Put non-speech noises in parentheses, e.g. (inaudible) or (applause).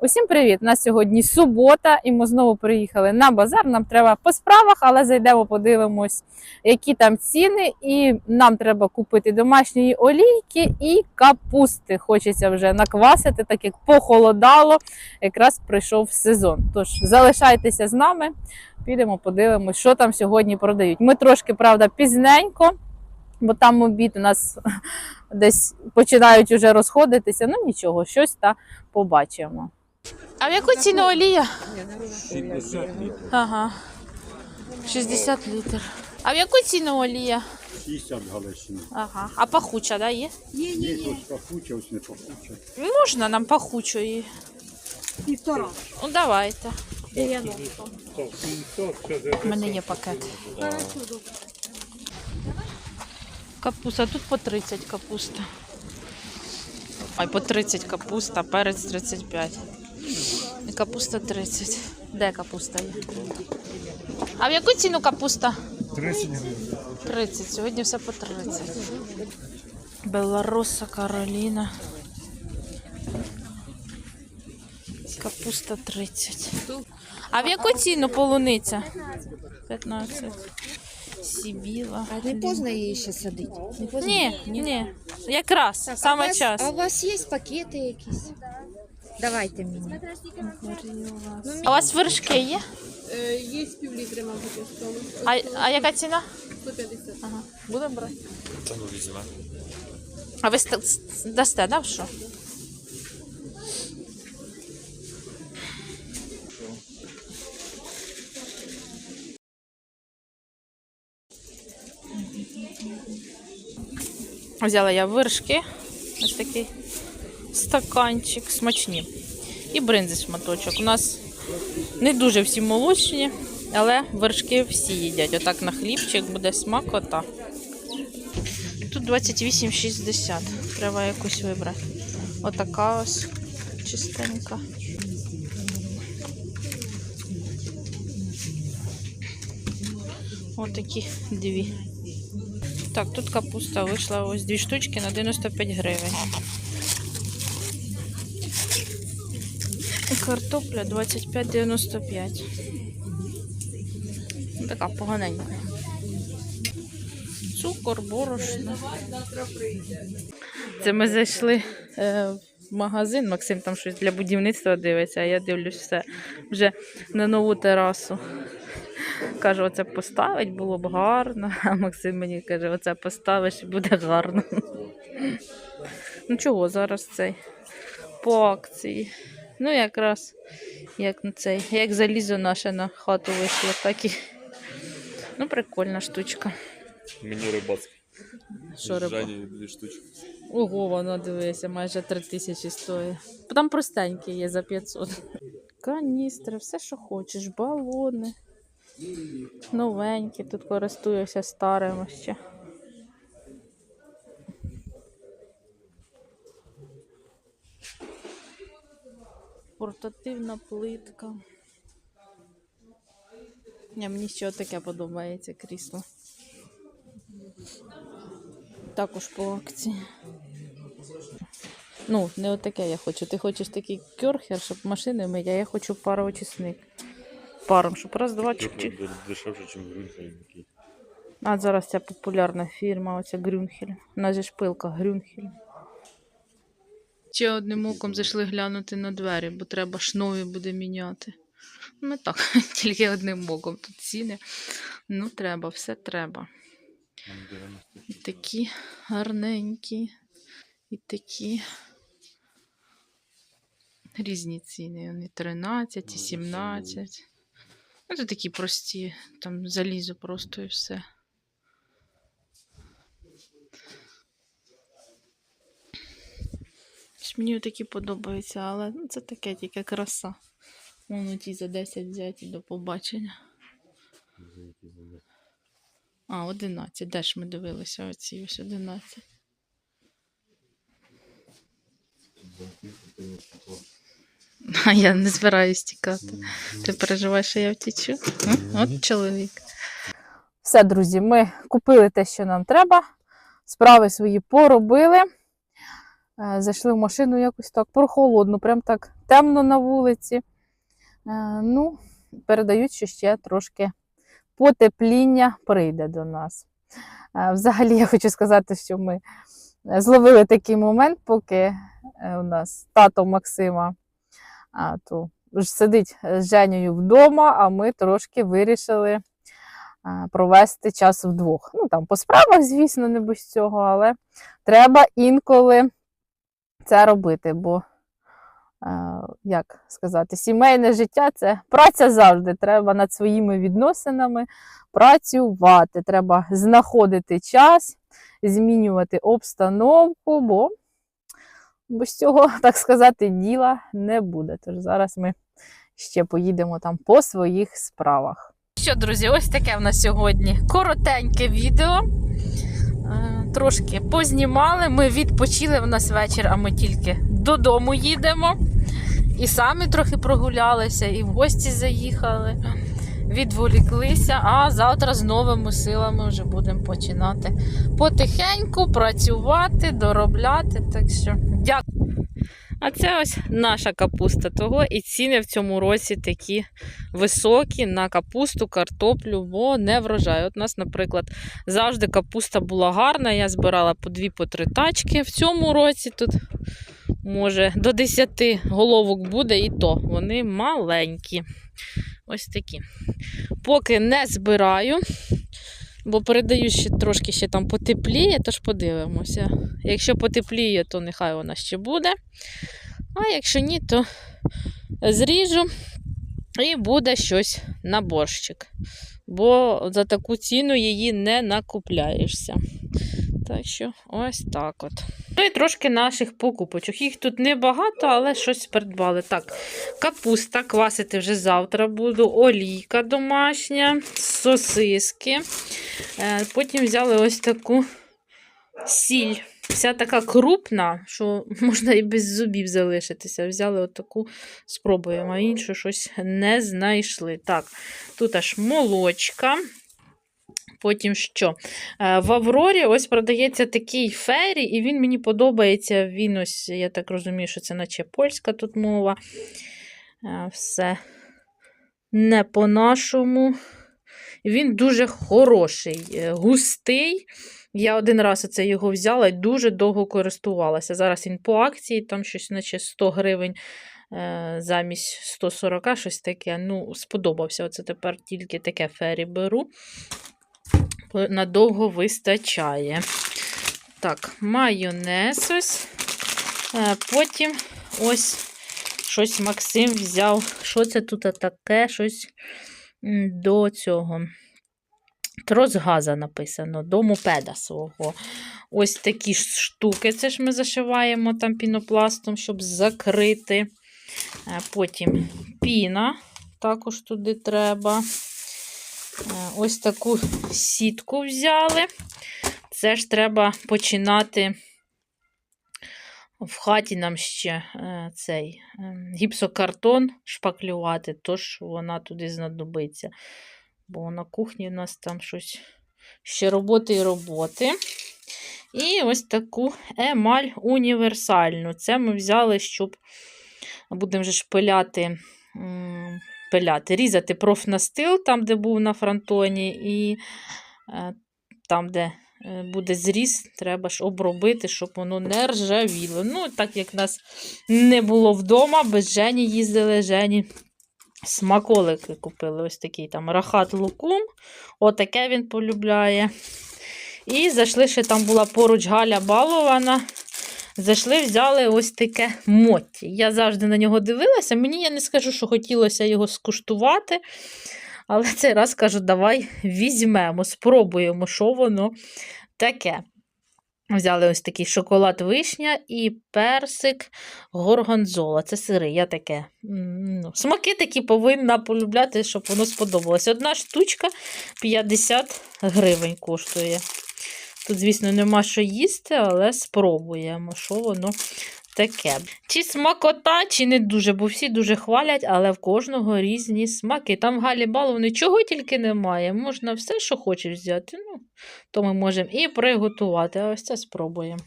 Усім привіт! У нас сьогодні субота, і ми знову приїхали на базар. Нам треба по справах, але зайдемо, подивимось, які там ціни. І нам треба купити домашньої олійки і капусти. Хочеться вже наквасити, так як похолодало. Якраз прийшов сезон. Тож залишайтеся з нами, підемо, подивимось, що там сьогодні продають. Ми трошки, правда, пізненько, бо там обід у нас (laughs) десь починають уже розходитися. Ну нічого, щось та побачимо. А в яку ціну олія? 60 літрів. Ага. 60 літрів. А в яку ціну олія? 60 галичини. Ага. А пахуча, да, є? Є ось пахуча, ось не пахуча. Можна нам пахучої? Півтора. Ну, давайте. У мене є пакет. Капуста, тут по 30 капуста. Ай, по 30 капуста, перець 35. І капуста 30. Де капуста є? А в яку ціну капуста? 30 гривень. 30. Сьогодні все по 30. Беларуса, Кароліна. Капуста 30. А в яку ціну полуниця? 15. Сібіла. А не поздно її ще садити? Не поздно? Ні, ні. Якраз, саме час. А у вас є пакети якісь? Давайте мені. Ну, А у вас вершки є? Е, Є півлітри, мабуть, осталось. А, а яка ціна? 150. Ага. Будемо брати. А ви ста- с- дасте, да, в що? Взяла я вершки, ось такий стаканчик, смачні. І бринзи шматочок. У нас не дуже всі молочні, але вершки всі їдять. Отак на хлібчик буде смакота. Тут 28,60. Треба якусь вибрати. Отака ось чистенька. Отакі дві. Так, тут капуста вийшла ось дві штучки на 95 гривень. Картопля 25,95. Ну, Така поганенька. Цукор, борошно. Це ми зайшли е, в магазин. Максим там щось для будівництва дивиться, а я дивлюсь все вже на нову терасу. Каже, оце поставить було б гарно. А Максим мені каже, оце поставиш і буде гарно. Ну чого, зараз цей по акції. Ну, якраз як на цей, як залізо наше на хату вийшло, так і. Ну, прикольна штучка. Мені рибацький. Що риба? Дві штучки. Ого, воно дивися, майже 3 тисячі стоїть. Там простенькі є за 500. Каністри, все, що хочеш, балони. Новенькі, тут користуюся старими ще. Портативна плитка. Ні, мені ще таке подобається крісло. Також по акції. Ну, не отаке я хочу. Ти хочеш такий кьорхер, щоб машини мить, а я хочу пароочисник. Паром, щоб раз, два, чик, чик. Дешевше, ніж Грюнхель. А зараз ця популярна фірма, оця Грюнхель. У нас же ж пилка Грюнхель. Ще одним оком зайшли глянути на двері, бо треба ж нові буде міняти. Ми так, (laughs) тільки одним оком тут ціни. Ну, треба, все треба. І такі гарненькі. І такі різні ціни. Вони 13 і 17. Ну, це такі прості, там залізо просто і все. Мені такі подобаються, але це таке тільки краса. Вон ті за 10 взяті до побачення. А, 11. Де ж ми дивилися оці ось 11. А я не збираюсь тікати. Ти переживаєш, що я втічу? От чоловік. Все, друзі, ми купили те, що нам треба. Справи свої поробили. Е, Зайшли в машину якось так прохолодно, прям так темно на вулиці. Е, Ну, передають, що ще трошки потепління прийде до нас. Е, Взагалі, я хочу сказати, що ми зловили такий момент, поки у нас тато Максима то сидить з Женєю вдома, а ми трошки вирішили провести час вдвох. Ну, там по справах, звісно, не без цього, але треба інколи це робити, бо, е, як сказати, сімейне життя це праця завжди. Треба над своїми відносинами працювати. Треба знаходити час, змінювати обстановку, бо без цього, (laughs) так сказати, діла не буде. Тож зараз ми ще поїдемо там по своїх справах. Що, друзі, ось таке в нас сьогодні коротеньке відео. Трошки познімали. Ми відпочили в нас вечір, а ми тільки додому їдемо. І самі трохи прогулялися, і в гості заїхали, відволіклися, а завтра з новими силами вже будемо починати потихеньку працювати, доробляти. Так що дякую. А це ось наша капуста того, і ціни в цьому році такі високі на капусту, картоплю, бо не врожай. От у нас, наприклад, завжди капуста була гарна. Я збирала по дві по три тачки. В цьому році тут може до 10 головок буде, і то вони маленькі. Ось такі. Поки не збираю, бо передаю ще трошки ще там потепліє, тож подивимося. Якщо потепліє, то нехай вона ще буде. А якщо ні, то зріжу і буде щось на борщик. Бо за таку ціну її не накупляєшся. Так що ось так от. Ну і трошки наших покупочок. Їх тут небагато, але щось придбали. Так, капуста квасити вже завтра буду, олійка домашня, сосиски. Е, Потім взяли ось таку сіль. Вся така крупна, що можна і без зубів залишитися. Взяли отаку, спробуємо, а іншу щось не знайшли. Так, тут аж молочка. Потім що? Е, В Аврорі ось продається такий фері, і він мені подобається. Він ось, я так розумію, що це наче польська тут мова. Е, Все не по-нашому. Він дуже хороший, е, густий. Я один раз оце його взяла і дуже довго користувалася. Зараз він по акції, там щось, наче 100 гривень замість 140, щось таке. Ну, сподобався. Оце тепер тільки таке фері беру. Надовго вистачає. Так, майонез ось. Е, Потім ось щось Максим взяв. Що це тут таке? Щось до цього. Тросгаза написано, до мопеда свого. Ось такі ж штуки. Це ж ми зашиваємо там пінопластом, щоб закрити. Е, Потім піна, також туди треба. Е, Ось таку сітку взяли. Це ж треба починати. В хаті нам ще е, цей е, гіпсокартон шпаклювати, тож вона туди знадобиться. Бо на кухні у нас там щось ще роботи і роботи. І ось таку емаль універсальну. Це ми взяли, щоб будемо вже ж пиляти, різати профнастил, там, де був на фронтоні, і е, там, де е, буде зріз, треба ж обробити, щоб воно не ржавіло. Ну, так як нас не було вдома, без Жені їздили Жені. Смаколики купили ось такий там рахат лукум. Отаке він полюбляє. І зайшли, ще там була поруч Галя балована. Зайшли, взяли ось таке мотті. Я завжди на нього дивилася. Мені я не скажу, що хотілося його скуштувати. Але цей раз кажу, давай візьмемо, спробуємо, що воно таке. Взяли ось такий шоколад вишня і персик горгонзола. Це сири, я таке. Ну, смаки такі повинна полюбляти, щоб воно сподобалося. Одна штучка 50 гривень коштує. Тут, звісно, нема що їсти, але спробуємо, що воно таке. Чи смакота, чи не дуже, бо всі дуже хвалять, але в кожного різні смаки. Там в Галі Балу нічого тільки немає. Можна все, що хочеш взяти. Ну, то ми можемо і приготувати. А ось це спробуємо.